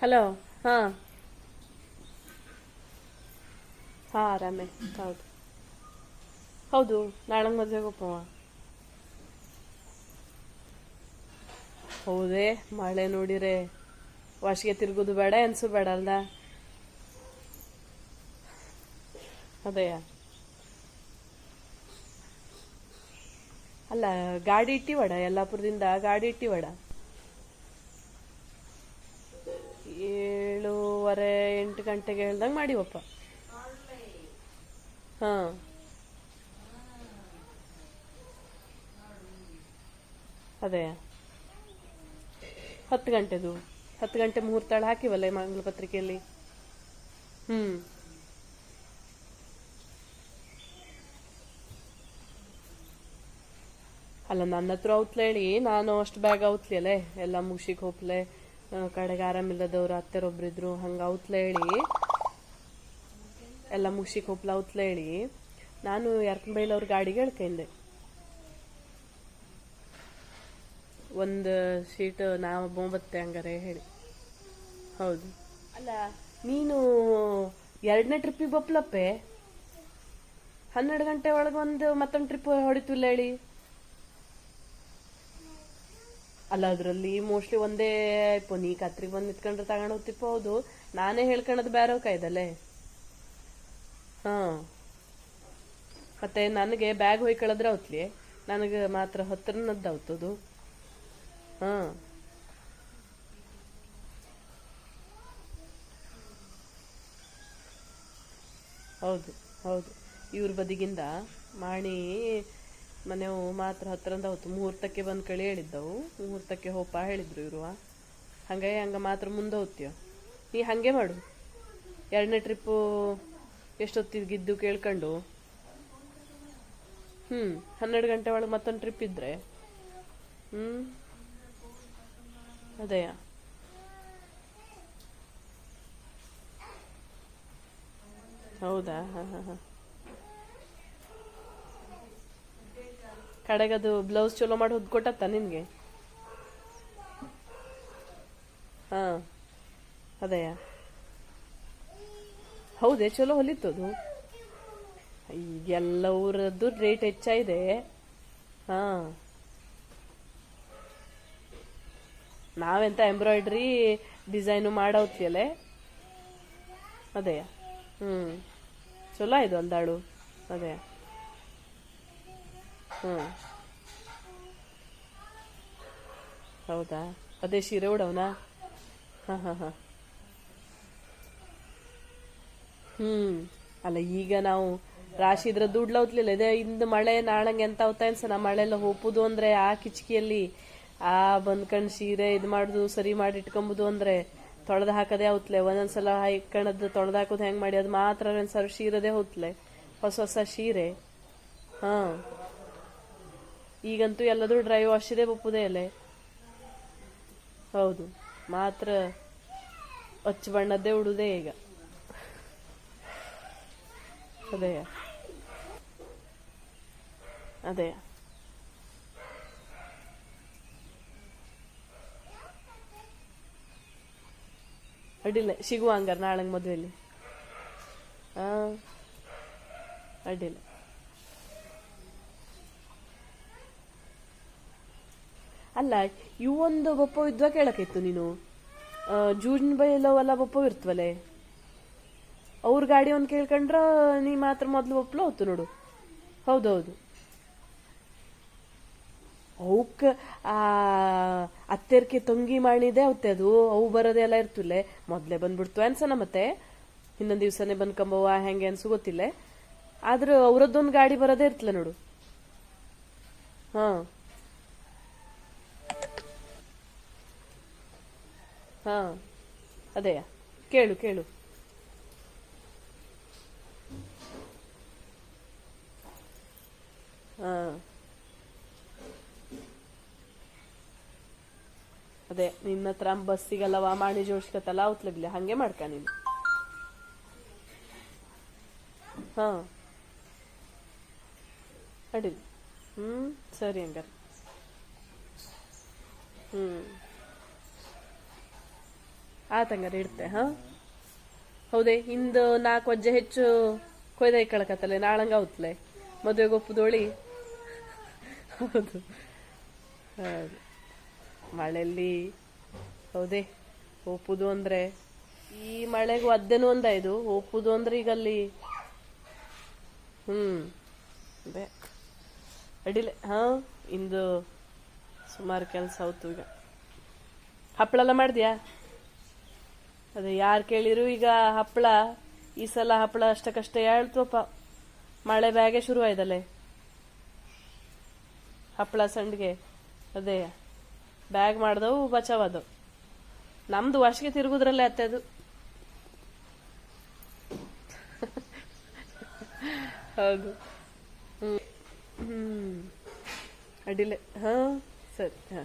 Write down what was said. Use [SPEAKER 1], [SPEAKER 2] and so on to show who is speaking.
[SPEAKER 1] Hello, ಹಾ. ಹಾ, ಆರಾಮೆ. ಹೌದು. ಹೌದು, ನಾಳೆ ಮದುವೆಗೆ ಹೋಗಪ್ಪ ಹೌದೇ, ಮಳೆ ನೋಡಿರೆ. ವಾಶಿಗೆ ತಿರುಗೋದು ಬೇಡ ಅನ್ಸು ಬೇಡ ಅಲ್ದ? ಅದೇಯ ಅಲ್ಲ, ಗಾಡಿ ಇಟ್ಟಿವಡ, ಯಲ್ಲಾಪುರದಿಂದ ಗಾಡಿ ಇಟ್ಟಿವಡ? ಏಳುವರೆ ಎಂಟು ಗಂಟೆಗೆ ಹೇಳ್ದಂಗೆ ಮಾಡಿವಪ್ಪ. ಹಾ. ಅದೇ. ಹತ್ತು ಗಂಟೆದು. ಹತ್ತು ಗಂಟೆ ಮುಹೂರ್ತಾಳ ಹಾಕಿವಲ್ಲ ಈ ಮಂಗಲ ಪತ್ರಿಕೆಯಲ್ಲಿ? ಹ್ಮ್. ಅಲ್ಲ ನನ್ನ ಹತ್ರ ಔತ್ಲೇಳಿ ನಾನು ಅಷ್ಟು ಬ್ಯಾಗ್ ಔತ್ಲಿ ಅಲ್ಲೇ ಎಲ್ಲ ಮುಗಿಸಿಕ್ ಹೋಪ್ಲೆ. ಆ, ಕಡೆಗೆ ಆರಾಮಿಲ್ಲದವ್ರು ಅತ್ತೆರೊಬ್ರಿದ್ರು ಹಂಗ ಅವತ್ಲ ಹೇಳಿ. ಎಲ್ಲ ಮುಗಿಸಿಕ್ ಹೋಪ್ಲ ಅವತ್ಲ ಹೇಳಿ. ನಾನು ಯರ್ಕಂಬೈಲ್ ಅವ್ರ ಗಾಡಿಗೆ ಹೇಳ್ಕೊಂಡೆ ಒಂದು ಸೀಟ್ ನಾವು ಒಂಬತ್ತೆ ಹಂಗಾರೆ ಹೇಳಿ. ಹೌದು. ಅಲ್ಲ ನೀನು ಎರಡನೇ ಟ್ರಿಪ್ಪಿಗೆ ಬಪ್ಲಪ್ಪೆ? ಹನ್ನೆರಡು ಗಂಟೆ ಒಳಗೆ ಒಂದು ಮತ್ತೊಂದು ಟ್ರಿಪ್ ಹೊಡಿತಿಲ್ಲ ಹೇಳಿ. ಅಲ್ಲ, ಅದ್ರಲ್ಲಿ ಮೋಸ್ಟ್ಲಿ ಒಂದೇ ಪೊನಿ ನೀ ಕತ್ರಿ ಬಂದು ನಿತ್ಕೊಂಡ್ರೆ ತಗೊಂಡು ಹೋಗ್ತಿಪ್ಪ, ಹೌದು. ನಾನೇ ಹೇಳ್ಕೊಳೋದು ಬೇರೆ ಕಾಯ್ದಲ್ಲೇ ಹಾ. ಮತ್ತೆ ನನಗೆ ಬ್ಯಾಗ್ ಹೊಯ್ಕೊಳ್ಳೋದ್ರೆ ಅವತ್ಲಿ ನನಗೆ ಮಾತ್ರ ಹತ್ತಿರನದ್ದು ಅವತ್ತದು ಹಾ. ಹೌದು ಹೌದು. ಇವ್ರ ಬದಿಗಿಂದ ಮಾಣಿ ಮನೆವು ಮಾತ್ರ ಹತ್ರಂದ ಹೋತು ಮುಹೂರ್ತಕ್ಕೆ ಬಂದು ಕಳಿ ಹೇಳಿದ್ದವು. ಮುಹೂರ್ತಕ್ಕೆ ಹೋಪ ಹೇಳಿದ್ರು ಇರುವ ಹಂಗೆ ಹಂಗ ಮಾತ್ರ ಮುಂದೆ ಹೋಗ್ತೀಯ ನೀ ಹಂಗೆ ಮಾಡು. ಎರಡನೇ ಟ್ರಿಪ್ಪು ಎಷ್ಟೊತ್ತಿಗಿದ್ದು ಕೇಳ್ಕೊಂಡು. ಹ್ಞೂ ಹನ್ನೆರಡು ಗಂಟೆ ಒಳಗೆ ಮತ್ತೊಂದು ಟ್ರಿಪ್ ಇದ್ರೆ. ಹ್ಞೂ ಅದೇಯ ಹೌದಾ? ಹಾಂ ಹಾಂ, ಹಾ. ಕಡೆಗದು ಬ್ಲೌಸ್ ಚಲೋ ಮಾಡಿ ಹೊದ್ಕೊಟ್ಟತ್ತ ನಿನ್ಗೆ? ಹಾ ಅದಯ್ಯ ಹೌದೇ, ಚಲೋ ಹೊಲಿತದು ಈಗೆಲ್ಲ ಊರದ್ದು ರೇಟ್ ಹೆಚ್ಚಾಗಿದೆ ಹಾ. ನಾವೆಂತ ಎಂಬ್ರಾಯ್ಡ್ರಿ ಡಿಸೈನು ಮಾಡೋತಿಯಲ್ಲೇ ಅದೇ. ಹ್ಮ್. ಚಲೋ ಇದು ಅಂದಾಳು ಅದೇ. ಹೌದಾ? ಅದೇ ಸೀರೆ ಉಡವನಾ ಹಾಂ ಹಾಂ ಹಾಂ. ಹ್ಮ್. ಅಲ್ಲ, ಈಗ ನಾವು ರಾಶಿ ಇದ್ರೆ ದುಡ್ಲ ಲೌತ್ಲಿಲ್ಲ ಇದೇ ಇಂದು ಮಳೆ, ನಾಳಂಗೆ ಎಂತ ಅನ್ಸನ ಮಳೆ ಎಲ್ಲ ಹೋಪುದು ಅಂದ್ರೆ ಆ ಕಿಚಕಿಯಲ್ಲಿ ಆ ಬಂದ್ಕಂಡು ಸೀರೆ ಇದು ಮಾಡುದು, ಸರಿ ಮಾಡಿ ಇಟ್ಕೊಂಬುದು ಅಂದ್ರೆ ತೊಳೆದು ಹಾಕದೇ ಹೋತ್ಲೆ ಒಂದೊಂದ್ಸಲ ಹಾಕಣದ್ ತೊಳೆದು ಹಾಕೋದು ಹೆಂಗ್ ಮಾಡಿ? ಅದು ಮಾತ್ರ ಒಂದ್ಸಲ ಸೀರೆದೇ ಹೋತ್ಲೆ ಹೊಸ ಹೊಸ ಸೀರೆ. ಹಾ. ಈಗಂತೂ ಎಲ್ಲದೂ ಡ್ರೈ ವಾಶ್ ಇದೆ ಬಪ್ಪುದೇ ಅಲ್ಲೇ. ಹೌದು. ಮಾತ್ರ ಅಚ್ಚು ಬಣ್ಣದ್ದೇ ಉಡುದೇ ಈಗ. ಅದೇ. ಅದೇ. ಅಡ್ಡಿಲ್ಲ. ಸಿಗುವ ಹಂಗಾರ ನಾಳೆ ಮದುವೆಯಲ್ಲಿ ಹಾ ಅಡ್ಡಿಲ್ಲ. ಅಲ್ಲ ಇವೊಂದು ಬೊಪ್ಪ ಇದ್ವ ಕೇಳಕ್ಕಿತ್ತು ನೀನು. ಜೂಜನ್ ಜೂನ್ ಬೈ ಎಲ್ಲ ಬೊಪ್ಪ ಇರ್ತವಲೆ? ಅವ್ರ ಗಾಡಿ ಒಂದು ಕೇಳ್ಕೊಂಡ್ರ ನೀ ಮಾತ್ರ ಮೊದ್ಲು ಒಪ್ಲು ಹೋತು ನೋಡು. ಹೌದೌದು. ಅವಕ್ಕ ಆ, ಅತ್ತೆರ್ಕೆ ತೊಂಗಿ ಮಾಡಿದೆ ಅವತ್ತೆ ಅದು. ಅವು ಬರೋದೇ ಎಲ್ಲ ಮೊದಲೇ ಮೊದ್ಲೇ ಬಂದ್ಬಿಡ್ತು ಅನ್ಸನ ಮತ್ತೆ? ಇನ್ನೊಂದು ದಿವ್ಸನೇ ಬಂದ್ಕೊಂಬವ ಹೆಂಗೆ ಅನ್ಸು ಗೊತ್ತಿಲ್ಲ? ಆದ್ರ ಅವ್ರದ್ದೊಂದು ಗಾಡಿ ಬರೋದೇ ಇರ್ತಲ್ಲ ನೋಡು. ಹಾ. ಹಾ ಅದೇಯ ಕೇಳು ಕೇಳು. ಹಾ. ಅದೇ, ನಿನ್ನ ಹತ್ರ ಬಸ್ಸಿಗೆಲ್ಲ ಮಾಡಿ ಜೋಡ್ಸ್ಕತ್ತಲ್ಲ ಅವತ್ಲಗ್ಲಿ. ಹಂಗೆ ಮಾಡ್ಕ ನೀನು. ಹಾ. ಅಡಿಲ್ ಹ್ಮ್, ಸರಿ ಹಂಗಾರ. ಹ್ಮ್. ಆತಂಗಾರ ಇಡ್ತೆ, ಹಾ? ಹೌದೇ, ಇಂದು ನಾಲ್ಕು ವಜ್ಜೆ ಹೆಚ್ಚು ಕೊಯ್ದೈ ಕಳಕತ್ತಲೆ, ನಾಳಂಗ ಅವತ್ಲೆ ಮದುವೆಗೆ ಒಪ್ಪುದೋಳಿ? ಹೌದು. ಹೌದು. ಮಳೆಯಲ್ಲಿ ಹೌದೇ, ಒಪ್ಪುದು ಅಂದ್ರೆ, ಈ ಮಳೆಗೂ ಅದ್ದೇನು ಒಂದ ಇದು, ಒಪ್ಪುದು ಅಂದ್ರೆ ಈಗ ಅಲ್ಲಿ ಹ್ಮ್, ಅದೇ. ಅಡಿಲೆ, ಹಾ? ಇಂದು ಸುಮಾರು ಕೆಲಸ ಆಯ್ತು ಈಗ. ಹಪ್ಪಳೆಲ್ಲ ಮಾಡಿದ್ಯಾ? ಅದೇ ಯಾರು ಕೇಳಿದ್ರು ಈಗ ಹಪ್ಪಳ, ಈ ಸಲ ಹಪ್ಪಳ ಅಷ್ಟಕ್ಕಷ್ಟೇ ಹೇಳ್ತವಪ್ಪ ಮಳೆ ಬ್ಯಾಗೆ ಶುರು ಹಪ್ಪಳ ಸಂಡಿಗೆ, ಅದೇ, ಬ್ಯಾಗ್ ಮಾಡ್ದವು ಬಚಾವದು ನಮ್ದು ವರ್ಷಕ್ಕೆ ತಿರುಗುದ್ರಲ್ಲೇ ಅತ್ತೆ ಅದು. ಹೌದು. ಹ್ಮ್. ಅಡ್ಡಿಲ್ಲ. ಹಾ, ಸರಿ, ಹಾ.